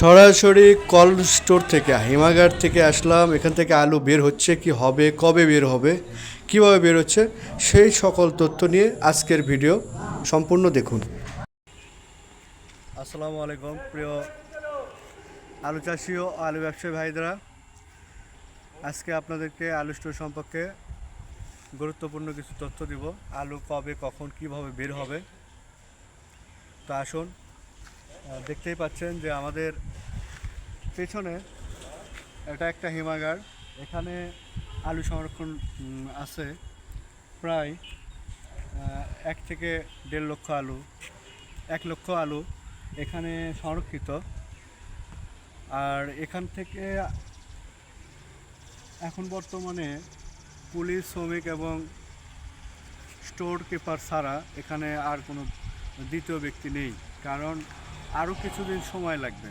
সরাসরি cold store থেকে, হিমাগার থেকে আসলাম। এখান থেকে আলু বের হচ্ছে, কি হবে, কবে বের হবে, কীভাবে বের হচ্ছে, সেই সকল তথ্য নিয়ে আজকের ভিডিও সম্পূর্ণ দেখুন। আসসালামু আলাইকুম, প্রিয় আলু চাষি ও আলু ব্যবসায়ী ভাইদেরা। আজকে আপনাদেরকে আলু স্টোর সম্পর্কে গুরুত্বপূর্ণ কিছু তথ্য দিব। আলু কবে, কখন, কীভাবে বের হবে। তো আসুন দেখতেই পাচ্ছেন যে আমাদের পেছনে এটা একটা হিমাগার। এখানে আলু সংরক্ষণ আছে প্রায় এক থেকে দেড় লক্ষ আলু, এক লক্ষ আলু এখানে সংরক্ষিত। আর এখান থেকে এখন বর্তমানে পুলিশ, শ্রমিক এবং স্টোর কিপার ছাড়া এখানে আর কোনো দ্বিতীয় ব্যক্তি নেই। কারণ আরও কিছুদিন সময় লাগবে।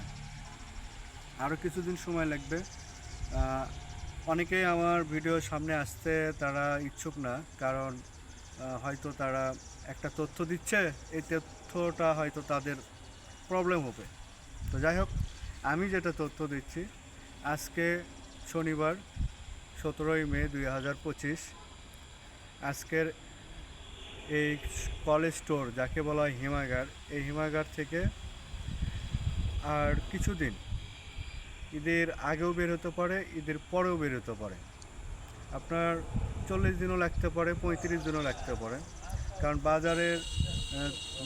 আরও কিছুদিন সময় লাগবে। অনেকেই আমার ভিডিও সামনে আসতে তারা ইচ্ছুক না, কারণ হয়তো তারা একটা তথ্য দিচ্ছে, এই তথ্যটা হয়তো তাদের প্রবলেম হবে। তো যাই হোক, আমি যেটা তথ্য দিচ্ছি, আজকে শনিবার, সতেরোই মে দুই হাজার পঁচিশ, আজকের এই কলেজ স্টোর যাকে বলা হয় হিমাগার, এই হিমাগার থেকে আর কিছুদিন। ঈদের আগেও বের হতে পারে, ঈদের পরেও বের হতে পারে। আপনার চল্লিশ দিনও লাগতে পারে, পঁয়ত্রিশ দিনও লাগতে পারে। কারণ বাজারের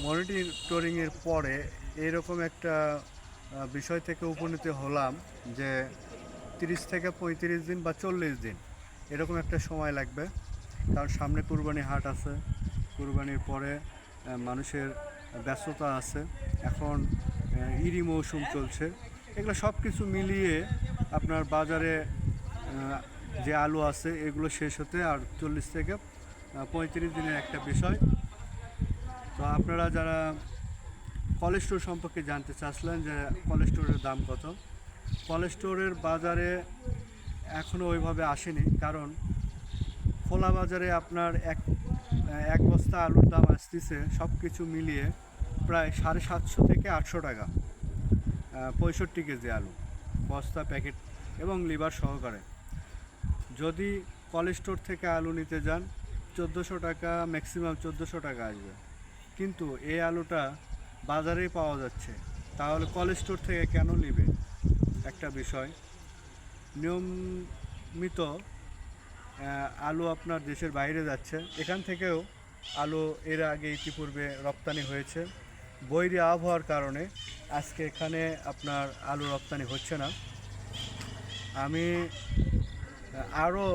মনিটরিংয়ের পরে এরকম একটা বিষয় থেকে উপনীত হলাম যে তিরিশ থেকে পঁয়ত্রিশ দিন বা চল্লিশ দিন এরকম একটা সময় লাগবে। কারণ সামনে কুরবানি হাট আছে, কুরবানির পরে মানুষের ব্যস্ততা আছে। এখন ইরি মৌসুম চলছে। এগুলো সব কিছু মিলিয়ে আপনার বাজারে যে আলু আছে, এগুলো শেষ হতে আর চল্লিশ থেকে পঁয়ত্রিশ দিনের একটা বিষয়। তো আপনারা যারা কলেস্টোর সম্পর্কে জানতে চাচ্ছিলেন যে কলেস্টোরের দাম কত কলেস্টোরের বাজারে এখনও ওইভাবে আসেনি। কারণ খোলা বাজারে আপনার এক এক বস্তা আলুর দাম আসতেছে সব কিছু মিলিয়ে প্রায় সাড়ে সাতশো থেকে আটশো টাকা পঁয়ষট্টি কেজি আলু, বস্তা, প্যাকেট এবং লিভার সহকারে। যদি কলেস্টোর থেকে আলু নিতে যান, চোদ্দোশো টাকা, ম্যাক্সিমাম চোদ্দোশো টাকা আসবে। কিন্তু এই আলুটা বাজারেই পাওয়া যাচ্ছে। তাহলে কলেস্টোর থেকে কেন নিবে? একটা বিষয়। নিয়মিত আলু আপনার দেশের বাইরে যাচ্ছে। এখান থেকেও আলু এর আগে ইতিপূর্বে রপ্তানি হয়েছে। বৈরী আবহাওয়ার কারণে আজকে এখানে আপনার আলু রপ্তানি হচ্ছে না। আমি আরও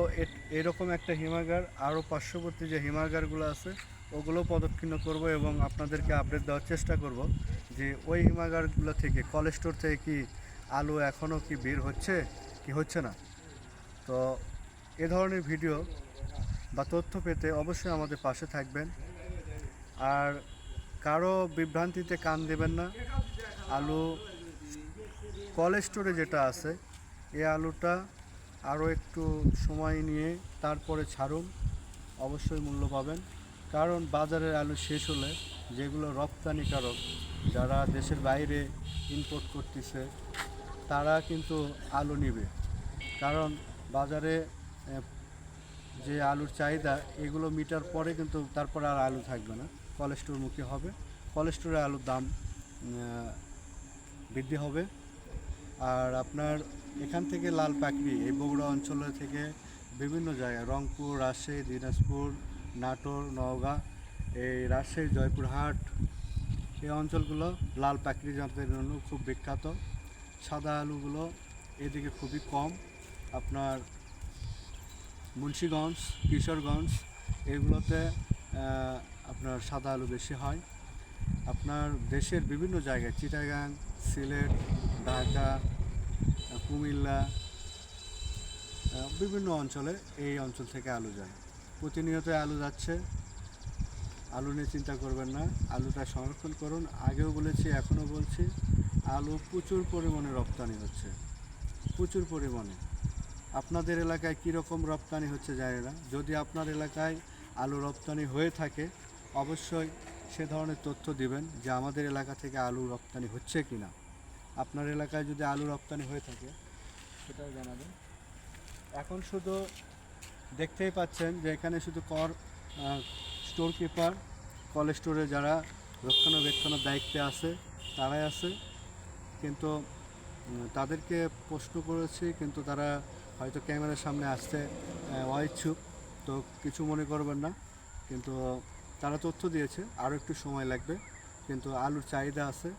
এরকম একটা হিমাগার, আরও পার্শ্ববর্তী যে হিমাগারগুলো আছে, ওগুলো পদক্ষিণ করব এবং আপনাদেরকে আপডেট দেওয়ার চেষ্টা করব যে ওই হিমাগারগুলো থেকে কল স্টোর থেকে কি আলু এখনও কি বের হচ্ছে, কি হচ্ছে না। তো এ ধরনের ভিডিও বা তথ্য পেতে অবশ্যই আমাদের পাশে থাকবেন। আর কারও বিভ্রান্তিতে কান দেবেন না। আলু কলেজ স্টোরে যেটা আছে, এই আলুটা আরও একটু সময় নিয়ে তারপরে ছাড়ুন, অবশ্যই মূল্য পাবেন। কারণ বাজারের আলু শেষ হলে যেগুলো রপ্তানিকারক, যারা দেশের বাইরে ইম্পোর্ট করতেছে, তারা কিন্তু আলু নিবে। কারণ বাজারে যে আলুর চাহিদা, এগুলো মিটার পরে কিন্তু তারপর আর আলু থাকবে না। কলেস্টোরমুখী হবে। কলেস্টোরে আলুর দাম বৃদ্ধি হবে। আর আপনার এখান থেকে লাল পাকড়ি এই বগুড়া অঞ্চল থেকে বিভিন্ন জায়গায়, রংপুর, রাজশাহী, দিনাজপুর, নাটোর, নওগাঁ, এই রাজশাহী, জয়পুরহাট, এই অঞ্চলগুলো লাল পাকড়ি জাতের জন্য খুব বিখ্যাত। সাদা আলুগুলো এদিকে খুবই কম। আপনার মুন্সীগঞ্জ, কিশোরগঞ্জ, এগুলোতে আপনার সাদা আলু বেশি হয়। আপনার দেশের বিভিন্ন জায়গায়, চিটাগাং, সিলেট, ঢাকা, কুমিল্লা বিভিন্ন অঞ্চলে এই অঞ্চল থেকে আলু যায়। প্রতিনিয়ত আলু যাচ্ছে। আলু নিয়ে চিন্তা করবেন না, আলুটা সংরক্ষণ করুন। আগেও বলেছি, এখনও বলছি, আলু প্রচুর পরিমাণে রপ্তানি হচ্ছে। প্রচুর পরিমাণে। আপনাদের এলাকায় কীরকম রপ্তানি হচ্ছে জানি না। যদি আপনার এলাকায় আলু রপ্তানি হয়ে থাকে অবশ্যই সে ধরনের তথ্য দিবেন যে আমাদের এলাকা থেকে আলু রপ্তানি হচ্ছে কি না আপনার এলাকায় যদি আলু রপ্তানি হয়ে থাকে, সেটাও জানাবেন। এখন শুধু দেখতেই পাচ্ছেন যে এখানে শুধু কর স্টোর কিপার কল স্টোরে যারা রক্ষণাবেক্ষণের দায়িত্বে আছে, তারাই আছে। কিন্তু তাদেরকে প্রশ্ন করেছি, কিন্তু তারা হয়তো ক্যামেরার সামনে আসতে অইচ্ছুক। তো কিছু মনে করবেন না। কিন্তু তারা তথ্য দিয়েছে আরও একটু সময় লাগবে, কিন্তু আলুর চাহিদা আছে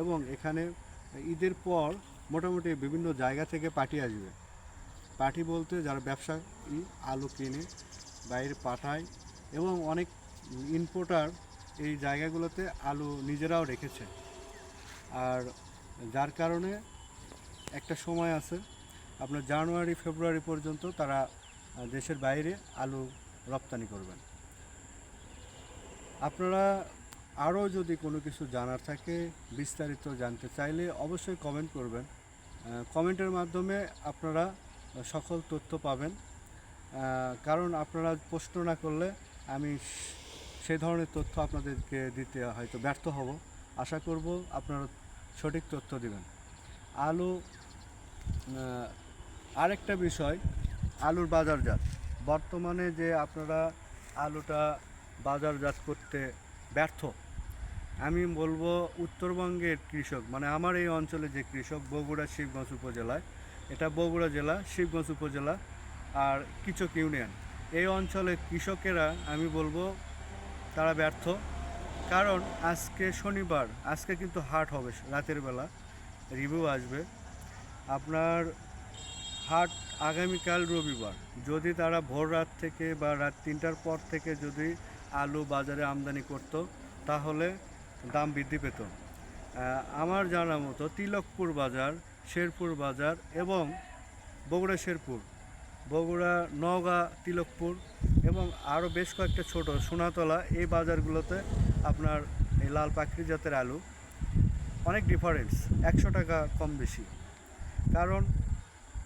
এবং এখানে ঈদের পর মোটামুটি বিভিন্ন জায়গা থেকে পার্টি আসবে। পার্টি বলতে যারা ব্যবসা আলু কিনে বাইরে পাঠায় এবং অনেক ইম্পোর্টার এই জায়গাগুলোতে আলু নিজেরাও রেখেছে। আর যার কারণে একটা সময় আছে, আপনার জানুয়ারি, ফেব্রুয়ারি পর্যন্ত তারা দেশের বাইরে আলু রপ্তানি করবেন। আপনারা আরও যদি কোনো কিছু জানার থাকে, বিস্তারিত জানতে চাইলে অবশ্যই কমেন্ট করবেন। কমেন্টের মাধ্যমে আপনারা সকল তথ্য পাবেন। কারণ আপনারা প্রশ্ন না করলে আমি স- ধরনের তথ্য আপনাদেরকে দিতে হয়তো ব্যর্থ হব। আশা করব আপনারা সঠিক তথ্য দিবেন। আলু আরেকটা বিষয়, আলুর বাজারজাত। বর্তমানে যে আপনারা আলুটা বাজারজাত করতে ব্যর্থ। আমি বলব উত্তরবঙ্গের কৃষক মানে আমার এই অঞ্চলে যে কৃষক, বগুড়া, শিবগঞ্জ উপজেলায়, এটা বগুড়া জেলা, শিবগঞ্জ উপজেলা আর কিচক ইউনিয়ন। এই অঞ্চলের কৃষকেরা, আমি বলব, তারা ব্যর্থ। কারণ আজকে শনিবার, আজকে কিন্তু হাট হবে রাতের বেলা, রিভিউ আসবে। আপনার হাট আগামীকাল রবিবার। যদি তারা ভোর রাত থেকে বা রাত তিনটার পর থেকে যদি আলু বাজারে আমদানি করত, তাহলে দাম বৃদ্ধি পেত। আমার জানা মতো তিলকপুর বাজার, শেরপুর বাজার এবং বগুড়া শেরপুর, বগুড়া, নওগাঁ, তিলকপুর এবং আরও বেশ কয়েকটা ছোট সোনাতলা এই বাজারগুলোতে আপনার এই লাল পাখরি জাতের আলু অনেক ডিফারেন্স একশো টাকা কম বেশি। কারণ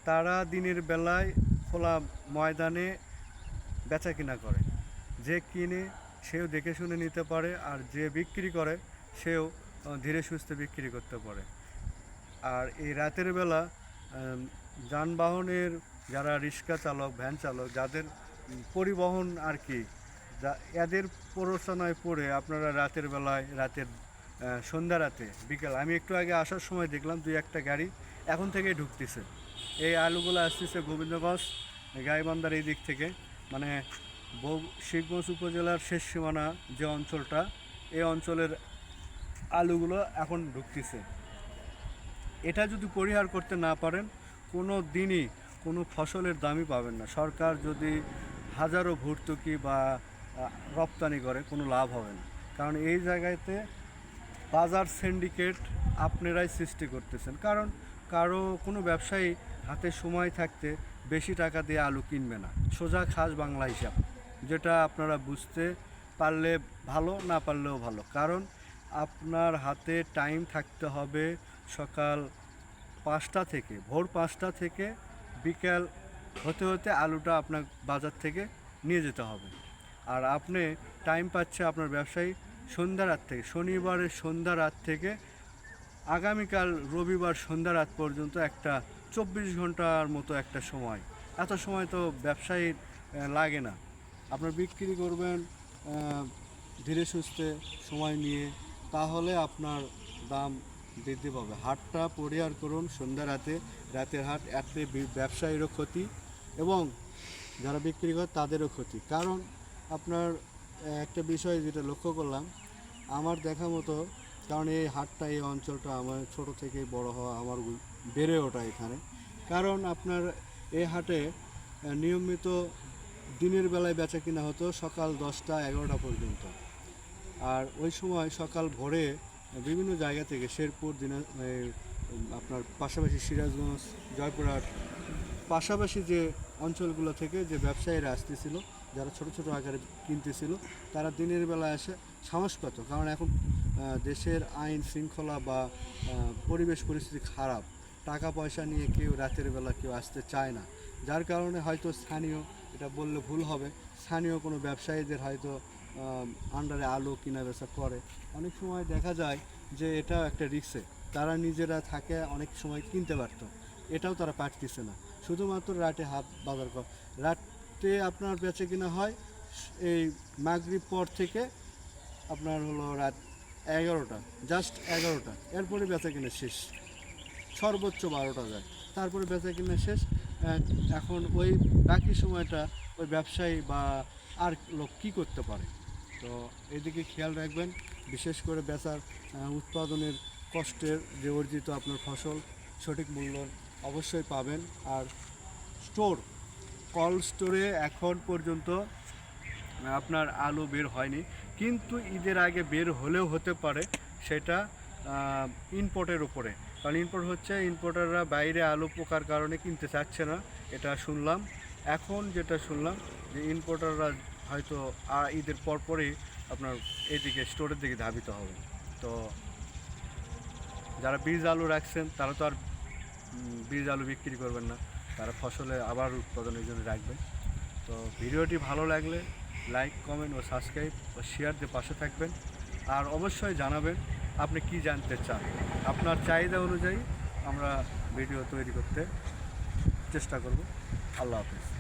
তারা দিনের বেলায় খোলা ময়দানে বেচা কিনা করে, যে কিনে সেও দেখে শুনে নিতে পারে আর যে বিক্রি করে সেও ধীরে সুস্থে বিক্রি করতে পারে। আর এই রাতের বেলা যানবাহনের যারা রিক্সা চালক, ভ্যান চালক, যাদের পরিবহন আর কি, যা, এদের প্ররোচনায় পড়ে আপনারা রাতের বেলায়, রাতের সন্ধ্যা রাতে, বিকেল, আমি একটু আগে আসার সময় দেখলাম দুই একটা গাড়ি এখন থেকেই ঢুকতেছে। এই আলুগুলো আসতেছে গোবিন্দগঞ্জ, গাইবান্ধার এই দিক থেকে। মানে শিবগঞ্জ উপজেলার শেষ সীমানা যে অঞ্চলটা, এই অঞ্চলের আলুগুলো এখন ঢুকতেছে। এটা যদি পরিহার করতে না পারেন, কোনো দিনই কোনো ফসলের দামই পাবেন না। সরকার যদি হাজারো ভর্তুকি বা রপ্তানি করে, কোনো লাভ হবে না। কারণ এই জায়গাতে বাজার সিন্ডিকেট আপনারাই সৃষ্টি করতেছেন। কারণ কারও কোনো ব্যবসায়ী হাতে সময় থাকতে বেশি টাকা দিয়ে আলু কিনবে না। সোজা খাস বাংলা হিসাব। যেটা আপনারা বুঝতে পারলে ভালো না পারলেও ভালো। কারণ আপনার হাতে টাইম থাকতে হবে সকাল পাঁচটা থেকে ভোর পাঁচটা থেকে বিকাল হতে হতে আলুটা আপনার বাজার থেকে নিয়ে যেতে হবে। আর আপনি টাইম পাচ্ছে আপনার ব্যবসায়ী সন্ধ্যা রাত থেকে শনিবারের সন্ধ্যা রাত থেকে আগামীকাল রবিবার সন্ধ্যা রাত পর্যন্ত একটা চব্বিশ ঘণ্টার মতো একটা সময়। এত সময় তো ব্যবসায়ীর আহ, লাগে না। আপনার বিক্রি করবেন ধীরে সুস্থে সময় নিয়ে, তাহলে আপনার দাম বৃদ্ধি পাবে। হাটটা পরিহার করুন, সন্ধ্যা রাতে, রাতের হাট এতে ব্যবসায়ীরও ক্ষতি এবং যারা বিক্রি করে তাদেরও ক্ষতি। কারণ আপনার একটা বিষয় যেটা লক্ষ্য করলাম, আমার দেখা মতো, কারণ এই হাটটা, এই অঞ্চলটা আমার ছোট থেকেই বড় হওয়া, আমার বেড়ে ওঠা এখানে। কারণ আপনার এই হাটে নিয়মিত দিনের বেলায় বেচা কিনা হতো সকাল দশটা এগারোটা পর্যন্ত। আর ওই সময় সকাল ভোরে বিভিন্ন জায়গা থেকে শেরপুর, দিনা আপনার পাশাপাশি সিরাজগঞ্জ, জয়পুরহাট, পাশাপাশি যে অঞ্চলগুলো থেকে যে ব্যবসায়ীরা আসতেছিল, যারা ছোট ছোট আকারে কিনতেছিল, তারা দিনের বেলা এসে সাহস পেত কারণ এখন দেশের আইন শৃঙ্খলা বা পরিবেশ পরিস্থিতি খারাপ। টাকা পয়সা নিয়ে কেউ রাতের বেলা কেউ আসতে চায় না। যার কারণে হয়তো স্থানীয় এটা বললে ভুল হবে। স্থানীয় কোনো ব্যবসায়ীদের হয়তো আন্ডারে আলু কিনা বেচা করে। অনেক সময় দেখা যায় যে এটা একটা রিক্সে তারা নিজেরা থাকে, অনেক সময় কিনতে পারতো। এটাও তারা পারতেছে না। শুধুমাত্র রাতে হাট বাজার কর রাতে আপনার বেচে কিনা হয়, এই মাগরিব পর থেকে আপনার হলো রাত এগারোটা জাস্ট এগারোটা। এরপরে বেচা কিনা শেষ। সর্বোচ্চ বারোটা যায়। তারপরে বেচা কিনা শেষ। এখন ওই বাকি সময়টা ওই ব্যবসায়ী বা আর লোক কী করতে পারে? তো এদিকে খেয়াল রাখবেন, বিশেষ করে বেচার উৎপাদনের কষ্টের যে অর্জিত আপনার ফসল, সঠিক মূল্য অবশ্যই পাবেন। আর স্টোর, কল স্টোরে এখন পর্যন্ত আপনার আলু বের হয়নি। কিন্তু ঈদের আগে বের হলেও হতে পারে, সেটা ইম্পোর্টের উপরে। কারণ ইম্পোর্ট হচ্ছে ইম্পোর্টাররা বাইরে আলু পোকার কারণে কিনতে চাচ্ছে না, এটা শুনলাম। এখন যেটা শুনলাম, যে ইম্পোর্টাররা হয়তো ঈদের পরপরই আপনার এদিকে স্টোরের দিকে ধাবিত হবে। তো যারা বীজ আলু রাখছেন, তারা তো আর বীজ আলু বিক্রি করবেন না, তারা ফসলে আবার উৎপাদনের জন্য রাখবেন। তো ভিডিওটি ভালো লাগলে লাইক কমেন্ট ও সাবস্ক্রাইব ও শেয়ার দিয়ে পাশে থাকবেন। আর অবশ্যই জানাবেন আপনি কি জানতে চান? আপনার চাহিদা অনুযায়ী আমরা ভিডিও তৈরি করতে চেষ্টা করব। আল্লাহ হাফিজ।